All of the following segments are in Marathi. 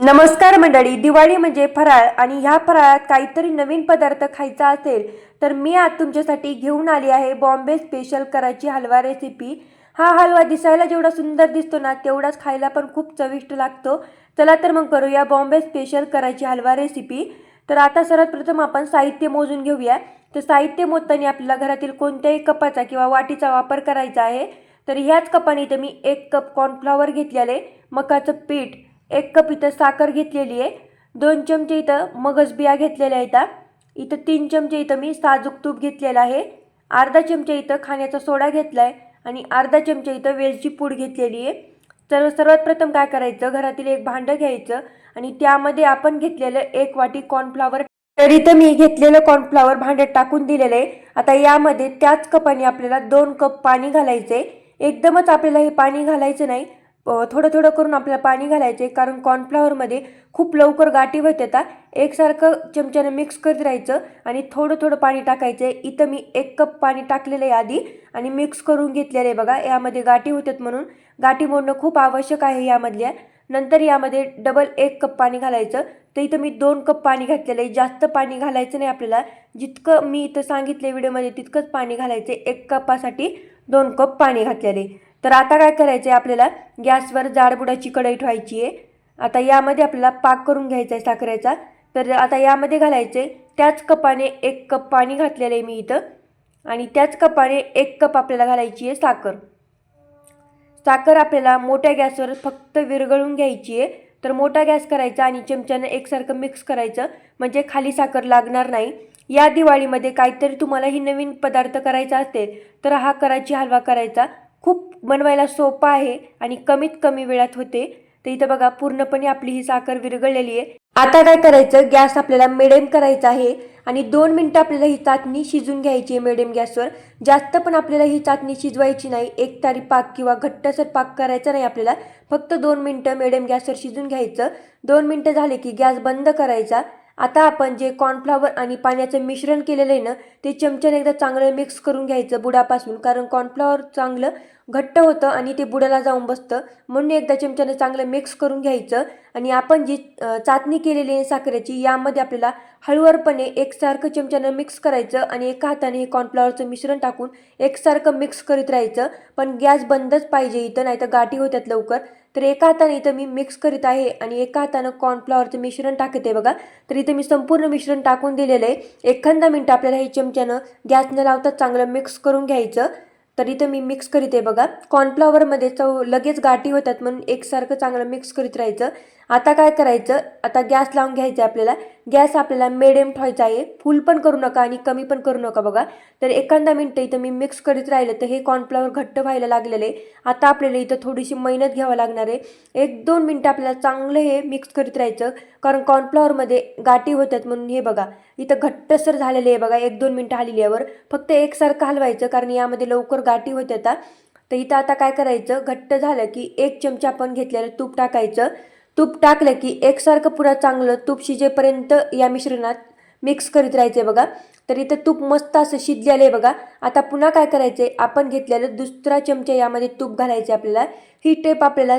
नमस्कार मंडळी दिवाळी म्हणजे फराळ आणि ह्या फराळात काहीतरी नवीन पदार्थ खायचा असेल तर मी आज तुमच्यासाठी घेऊन आली आहे बॉम्बे स्पेशल कराची हलवा रेसिपी. हा हलवा दिसायला जेवढा सुंदर दिसतो ना तेवढाच खायला पण खूप चविष्ट लागतो. चला तर मग करूया बॉम्बे स्पेशल कराची हलवा रेसिपी. तर आता सर्वात प्रथम आपण साहित्य मोजून घेऊया. तर साहित्य मोजताना आपल्याला घरातील कोणत्याही कपाचा किंवा वाटीचा वापर करायचा आहे तर ह्याच कपाने इथे मी एक कप कॉर्नफ्लॉवर घेतलेले मकाचं पीठ एक कप इथं साखर घेतलेली आहे. दोन चमचे इथं मगज बिया घेतलेल्या आहेत. इथं तीन चमचे इथं मी साजूक तूप घेतलेलं आहे. अर्धा चमचा इथं खाण्याचा सोडा घेतला आहे आणि अर्धा चमचा इथं वेलची पूड घेतलेली आहे. तर सर्वात प्रथम काय करायचं? घरातील एक भांडं घ्यायचं आणि त्यामध्ये आपण घेतलेलं एक वाटी कॉर्नफ्लावर तर इथं मी घेतलेलं कॉर्नफ्लावर भांड्यात टाकून दिलेलं आहे. आता यामध्ये त्याच कपाने आपल्याला दोन कप पाणी घालायचं आहे एकदमच आपल्याला हे पाणी घालायचं नाही. थोडं थोडं करून आपल्याला पाणी घालायचे कारण कॉर्नफ्लॉवरमध्ये खूप लवकर गाठी होत येतात. एकसारखं चमच्यानं मिक्स करत राहायचं आणि थोडं थोडं पाणी टाकायचं. आहे इथं मी एक कप पाणी टाकलेलं आहे आधी आणि मिक्स करून घेतलेलं आहे बघा. यामध्ये गाठी होतात म्हणून. गाठी मोडणं खूप आवश्यक आहे यामधल्या नंतर यामध्ये डबल एक कप पाणी घालायचं. तर इथं मी दोन कप पाणी घातलेलं आहे. जास्त पाणी घालायचं नाही आपल्याला. जितकं मी इथं सांगितलं व्हिडिओमध्ये तितकंच पाणी घालायचं आहे. एक कपासाठी दोन कप पाणी घातलेले तर आता काय करायचं आहे आपल्याला? गॅसवर जाडबुडाची कढई ठेवायची आहे. आता यामध्ये आपल्याला पाक करून घ्यायचा आहे साखरेचा. तर आता यामध्ये घालायचे त्याच कपाने एक कप पाणी घातलेलं आहे मी इथं. आणि त्याच कपाने एक कप आपल्याला घालायची आहे साखर. साखर आपल्याला मोठ्या गॅसवर फक्त विरघळून घ्यायची आहे. तर मोठा गॅस करायचा आणि चमच्यानं एकसारखं मिक्स करायचं. म्हणजे खाली साखर लागणार नाही. या दिवाळीमध्ये काहीतरी तुम्हाला ही नवीन पदार्थ करायचा असेल तर हा कराची हलवा करायचा. बनवायला सोपा आहे आणि कमीत कमी वेळात होते. तर इथं बघा पूर्णपणे आपली ही साखर विरघळलेली आहे. आता काय करायचं? गॅस आपल्याला मिडियम करायचा आहे आणि दोन मिनटं आपल्याला ही चाचणी शिजून घ्यायची आहे मिडियम गॅसवर. जास्त पण आपल्याला ही चाचणी शिजवायची नाही. एक तारी पाक किंवा घट्टसर पाक करायचा नाही आपल्याला. फक्त दोन मिनटं मिडियम गॅसवर शिजून घ्यायचं. दोन मिनटं झाले की गॅस बंद करायचा. आता आपण जे कॉर्नफ्लॉवर आणि पाण्याचं मिश्रण केलेलं आहे ना ते चमच्याने एकदा चांगलं मिक्स करून घ्यायचं बुडापासून. कारण कॉर्नफ्लॉवर चांगलं घट्ट होतं आणि ते बुडाला जाऊन बसतं. म्हणून एकदा चमच्याने चांगलं मिक्स करून घ्यायचं आणि आपण जी चाचणी केलेली आहे साखरेची यामध्ये आपल्याला हळूवारपणे एकसारखं चमच्यानं मिक्स करायचं आणि एका हाताने हे कॉर्नफ्लॉवरचं मिश्रण टाकून एकसारखं मिक्स करीत राहायचं. पण गॅस बंदच पाहिजे इथं नाही तर गाठी होत्यात लवकर. तर एका हाताने इथं मी मिक्स करीत आहे आणि एका हातानं कॉर्नफ्लॉवरचं मिश्रण टाकत आहे बघा. तर इथं मी संपूर्ण मिश्रण टाकून दिलेलं आहे. एखादा मिनटं आपल्याला हे चमच्यानं गॅस न लावता चांगलं मिक्स करून घ्यायचं. तर इथं मी मिक्स करीत आहे बघा. कॉर्नफ्लॉवरमध्ये चव लगेच गाठी होतात म्हणून एकसारखं चांगलं मिक्स करीत राहायचं. आता काय करायचं? आता गॅस लावून घ्यायचं आपल्याला. गॅस आपल्याला मिडियम ठेवायचा आहे. फुल पण करू नका आणि कमी पण करू नका बघा. तर एखादा मिनटं इथं मी मिक्स करीत राहिलं तर हे कॉर्नफ्लॉवर घट्ट व्हायला लागलेलं आहे. आता आपल्याला इथं थोडीशी मेहनत घ्यावं लागणार आहे. एक दोन मिनटं आपल्याला चांगलं हे मिक्स करीत राहायचं. कारण कॉर्नफ्लॉवरमध्ये गाठी होतात म्हणून हे बघा. इथं घट्टसर झालेलं आहे बघा. एक दोन मिनटं हलल्यावर फक्त एकसारखं हलवायचं कारण यामध्ये लवकर गाठी होत्या तर इथं आता काय करायचं? घट्ट झालं की एक चमचा आपण घेतलेलं तूप टाकायचं. तूप टाकलं की एकसारखं पुरा चांगलं तूप शिजेपर्यंत या मिश्रणात मिक्स करीत राहायचं बघा. तर इथं तूप मस्त असं शिजलेलं आहे बघा. आता पुन्हा काय करायचं आहे आपण घेतलेलं दुसरा चमचा यामध्ये तूप घालायचं आपल्याला. ही टेप आपल्याला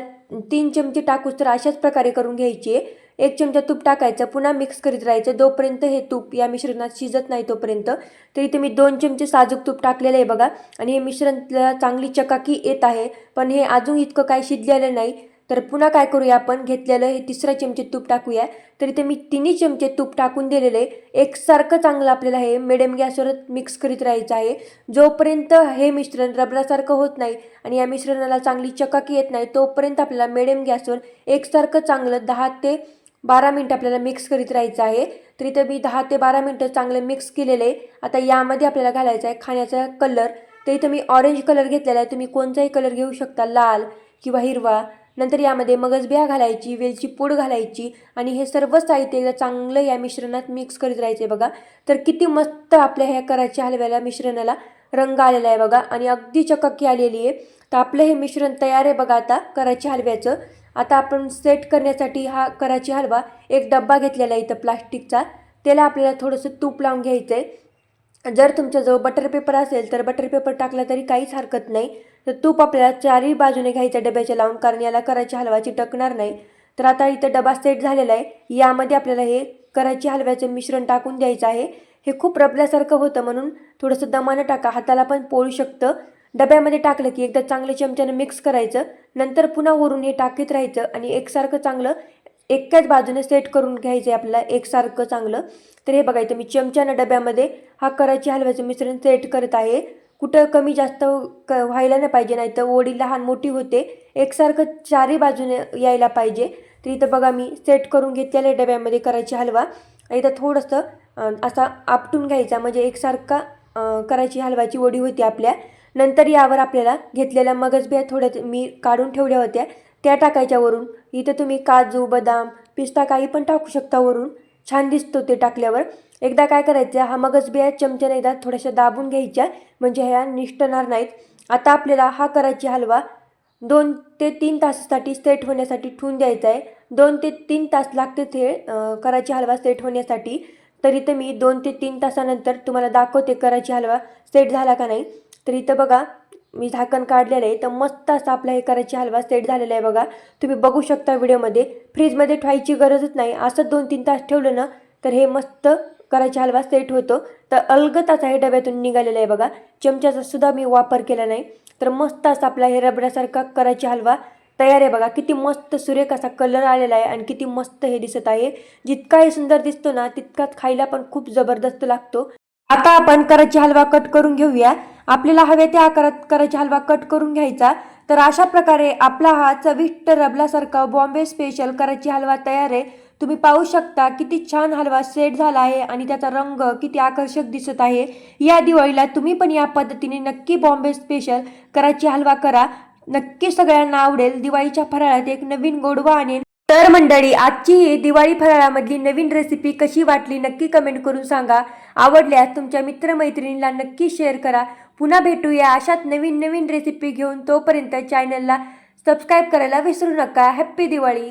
तीन चमचे टाकूच तर अशाच प्रकारे करून घ्यायची आहे. एक चमचा तूप टाकायचं पुन्हा मिक्स करीत राहायचं. जोपर्यंत हे तूप या मिश्रणात शिजत नाही तोपर्यंत. तर इथे मी दोन चमचे साजूक तूप टाकलेलं आहे बघा. आणि हे मिश्रणला चांगली चकाकी येत आहे. पण हे अजून इतकं काय शिजलेलं नाही. तर पुन्हा काय करूया आपण? घेतलेलं हे तिसरा चमचे तूप टाकूया. तर इथे मी तिन्ही चमचे तूप टाकून दिलेले. आहे एकसारखं चांगलं आपल्याला हे मिडियम गॅसवर मिक्स करीत राहायचं आहे. जोपर्यंत हे मिश्रण रबरासारखं होत नाही आणि या मिश्रणाला चांगली चकाकी येत नाही तोपर्यंत आपल्याला मिडियम गॅसवर एकसारखं चांगलं दहा ते बारा मिनटं आपल्याला मिक्स करीत राहायचं आहे. तर इथं मी दहा ते बारा मिनटं चांगलं मिक्स केलेलं आहे. आता यामध्ये आपल्याला घालायचं आहे खाण्याचा कलर तर इथं मी ऑरेंज कलर घेतलेला आहे. तुम्ही कोणताही कलर घेऊ शकता लाल किंवा हिरवा. नंतर यामध्ये मगजबिया घालायची वेलची पूड घालायची आणि हे सर्व साहित्य एकदा चांगलं या मिश्रणात मिक्स करीत राहायचे बघा. तर किती मस्त आपल्या ह्या कराच्या हलव्याला मिश्रणाला रंग आलेला आहे बघा आणि अगदी चकाकी आलेली आहे. तर आपलं हे मिश्रण तयार आहे बघा आता कराची हलव्याचं. आता आपण सेट करण्यासाठी हा कराची हलवा एक डब्बा घेतलेला आहे इथं प्लास्टिकचा त्याला आपल्याला थोडंसं तूप लावून घ्यायचं आहे जर तुमच्याजवळ बटर पेपर असेल तर बटर पेपर टाकला तरी काहीच हरकत नाही. तर तूप आपल्याला चारही बाजूने घ्यायच्या डब्याच्या लावून कारण याला करायची हलवाची टकणार नाही. तर आता इथं डबा सेट झालेला आहे. यामध्ये आपल्याला हे करायची हलव्याचं मिश्रण टाकून द्यायचं आहे. हे खूप रबल्यासारखं होतं म्हणून थोडंसं दमानं टाका. हाताला पण पोळू शकतं. डब्यामध्ये टाकलं की एकदा चांगलं चमच्यानं मिक्स करायचं. नंतर पुन्हा वरून हे टाकीत राहायचं आणि एकसारखं चांगलं एकाच बाजूने सेट करून घ्यायचं आहे आपल्याला एकसारखं चांगलं. तर हे बघायचं मी चमच्यानं डब्यामध्ये हा कराची हलव्याचं मिश्रण सेट करत आहे. कुठं कमी जास्त क व्हायला नाही पाहिजे नाही तर ओढी लहान मोठी होते. एकसारखं चारही बाजूने यायला पाहिजे. तर इथं बघा मी सेट करून घेतलेल्या डब्यामध्ये करायची हलवा. इथं थोडंसं असा आपटून घ्यायचा म्हणजे एकसारखा करायची हलवाची ओढी होती आपल्या. नंतर यावर आपल्याला घेतलेल्या मगजबिया थोड्या मी काढून ठेवल्या होत्या. त्या टाकायच्या वरून. इथं तुम्ही काजू बदाम पिस्ता काही पण टाकू शकता वरून. छान दिसतो ते टाकल्यावर. एकदा काय करायचं हा मगजबिया चमच्याने एकदा थोड्याशा दाबून घ्यायच्या म्हणजे ह्या निष्ठणार नाहीत. आता आपल्याला हा करायची हलवा दोन ते तीन तासासाठी सेट होण्यासाठी ठेवून द्यायचा आहे. दोन ते तीन तास लागते ते करायची कराची हलवा सेट होण्यासाठी. तर इथं मी दोन ते तीन तासानंतर तुम्हाला दाखवते कराची हलवा सेट झाला का नाही. तर इथं बघा मी झाकण काढलेलं आहे तर मस्त असा आपला हे करायची हलवा सेट झालेला आहे बघा. तुम्ही बघू शकता व्हिडिओमध्ये. फ्रीजमध्ये ठेवायची गरजच नाही. असं दोन तीन तास ठेवलं ना तर हे मस्त करायची हलवा सेट होतो. तर अलगताचा हे डब्यातून निघालेला आहे बघा. चमच्याचा सुद्धा मी वापर केला नाही. तर मस्त असा आपला हे रबड्यासारखा करायची हलवा तयार आहे बघा. किती मस्त सुरेख असा कलर आलेला आहे आणि किती मस्त हे दिसत आहे. जितका हे सुंदर दिसतो ना तितकाच खायला पण खूप जबरदस्त लागतो. आता आपण कराची हलवा कट करून घेऊया. आपल्याला हव्या त्या आकारात कराची हलवा कट करून घ्यायचा. तर अशा प्रकारे आपला हा चविष्ट रबलासारखा बॉम्बे स्पेशल कराची हलवा तयार आहे. तुम्ही पाहू शकता किती छान हलवा सेट झाला आहे आणि त्याचा रंग किती आकर्षक दिसत आहे. या दिवाळीला तुम्ही पण या पद्धतीने नक्की बॉम्बे स्पेशल कराची हलवा करा. नक्की सगळ्यांना आवडेल दिवाळीच्या फराळात एक नवीन गोडवा आणेल तर मंडळी आजची ही दिवाळी फराळामधली नवीन रेसिपी कशी वाटली नक्की कमेंट करून सांगा. आवडल्यास तुमच्या मित्रमैत्रिणींना नक्की शेअर करा. पुन्हा भेटूया अशात नवीन नवीन रेसिपी घेऊन. तोपर्यंत चॅनलला सबस्क्राईब करायला विसरू नका. हॅप्पी दिवाळी!